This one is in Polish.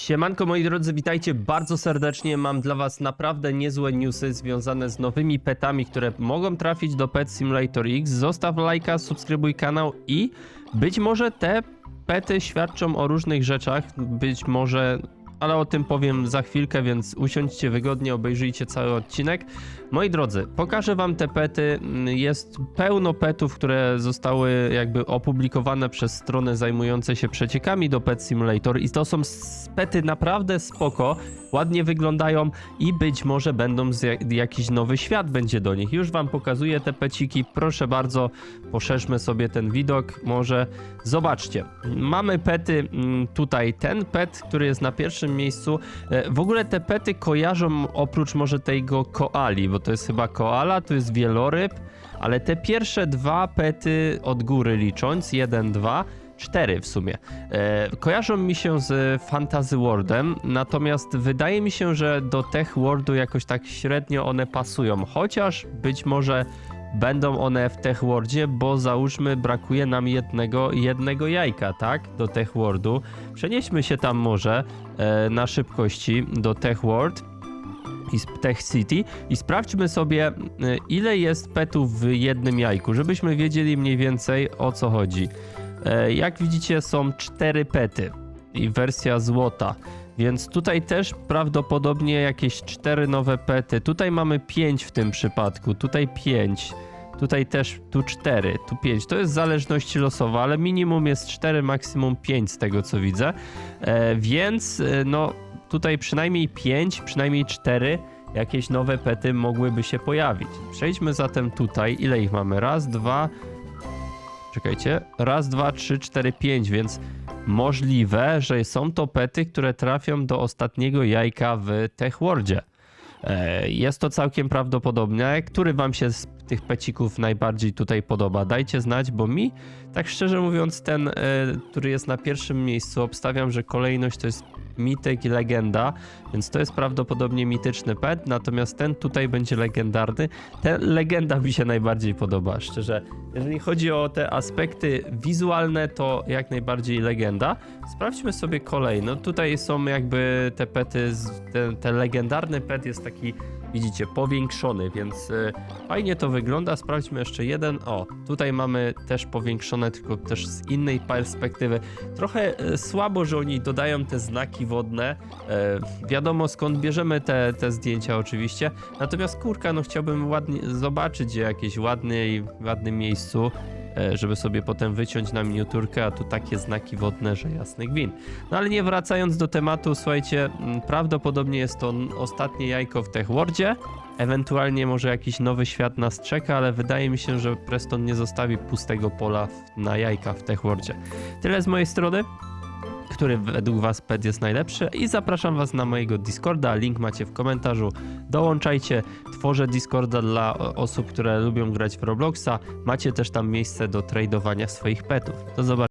Siemanko moi drodzy, witajcie bardzo serdecznie. Mam dla was naprawdę niezłe newsy związane z nowymi petami, które mogą trafić do Pet Simulator X. Zostaw lajka, subskrybuj kanał i być może te pety świadczą o różnych rzeczach, być może, ale o tym powiem za chwilkę, więc usiądźcie wygodnie, obejrzyjcie cały odcinek. Moi drodzy, pokażę wam te pety. Jest pełno petów, które zostały jakby opublikowane przez strony zajmujące się przeciekami do Pet Simulator i to są pety naprawdę spoko, ładnie wyglądają i być może będą jak- jakiś nowy świat będzie do nich. Już wam pokazuję te peciki, proszę bardzo, poszerzmy sobie ten widok, może zobaczcie. Mamy pety mm, tutaj, ten pet, który jest na pierwszym miejscu. E, W ogóle te pety kojarzą oprócz może tego koali, bo to jest chyba koala, to jest wieloryb, ale te pierwsze dwa pety od góry licząc, jeden, dwa, cztery w sumie, e, kojarzą mi się z Fantasy Worldem, natomiast wydaje mi się, że do Tech Worldu jakoś tak średnio one pasują, chociaż być może będą one w Tech Worldzie, bo załóżmy brakuje nam jednego, jednego jajka, tak, do Tech Worldu. Przenieśmy się tam może e, na szybkości do Tech World i Tech City i sprawdźmy sobie, y, ile jest petów w jednym jajku, żebyśmy wiedzieli mniej więcej o co chodzi. E, Jak widzicie, są cztery pety i wersja złota. Więc tutaj też prawdopodobnie jakieś cztery nowe pety. Tutaj mamy pięć w tym przypadku, tutaj pięć. Tutaj też, tu 4, tu 5. To jest zależność losowa, ale minimum jest 4, maksimum 5 z tego co widzę. E, więc e, no tutaj przynajmniej 5, przynajmniej 4 jakieś nowe pety mogłyby się pojawić. Przejdźmy zatem tutaj. Ile ich mamy? Raz, dwa. Czekajcie. Raz, dwa, trzy, cztery, pięć, więc możliwe, że są to pety, które trafią do ostatniego jajka w Tech Worldzie. E, Jest to całkiem prawdopodobne. Który wam się z tych pecików najbardziej tutaj podoba? Dajcie znać, bo mi, tak szczerze mówiąc, ten, e, który jest na pierwszym miejscu, obstawiam, że kolejność to jest mityk i legenda, więc to jest prawdopodobnie mityczny pet, natomiast ten tutaj będzie legendarny. Ten legenda mi się najbardziej podoba, szczerze. Jeżeli chodzi o te aspekty wizualne, to jak najbardziej legenda. Sprawdźmy sobie kolejno. Tutaj są jakby te pety, ten, ten legendarny pet jest taki, widzicie, powiększony, więc y, fajnie to wygląda. Sprawdźmy jeszcze jeden. O, tutaj mamy też powiększone, tylko też z innej perspektywy. Trochę y, słabo, że oni dodają te znaki wodne. E, wiadomo skąd bierzemy te, te zdjęcia oczywiście. Natomiast kurka, no chciałbym ładnie zobaczyć je jakieś ładnej, ładnym miejscu e, żeby sobie potem wyciąć na miniaturkę, a tu takie znaki wodne, że jasny gwint. No ale nie wracając do tematu, słuchajcie, mm, prawdopodobnie jest to ostatnie jajko w Techworldzie, ewentualnie może jakiś nowy świat nas czeka, ale wydaje mi się, że Preston nie zostawi pustego pola na jajka w Techworldzie. Tyle z mojej strony. Który według Was pet jest najlepszy i zapraszam Was na mojego Discorda, link macie w komentarzu. Dołączajcie, tworzę Discorda dla osób, które lubią grać w Robloxa. Macie też tam miejsce do tradowania swoich petów. Do zobaczenia.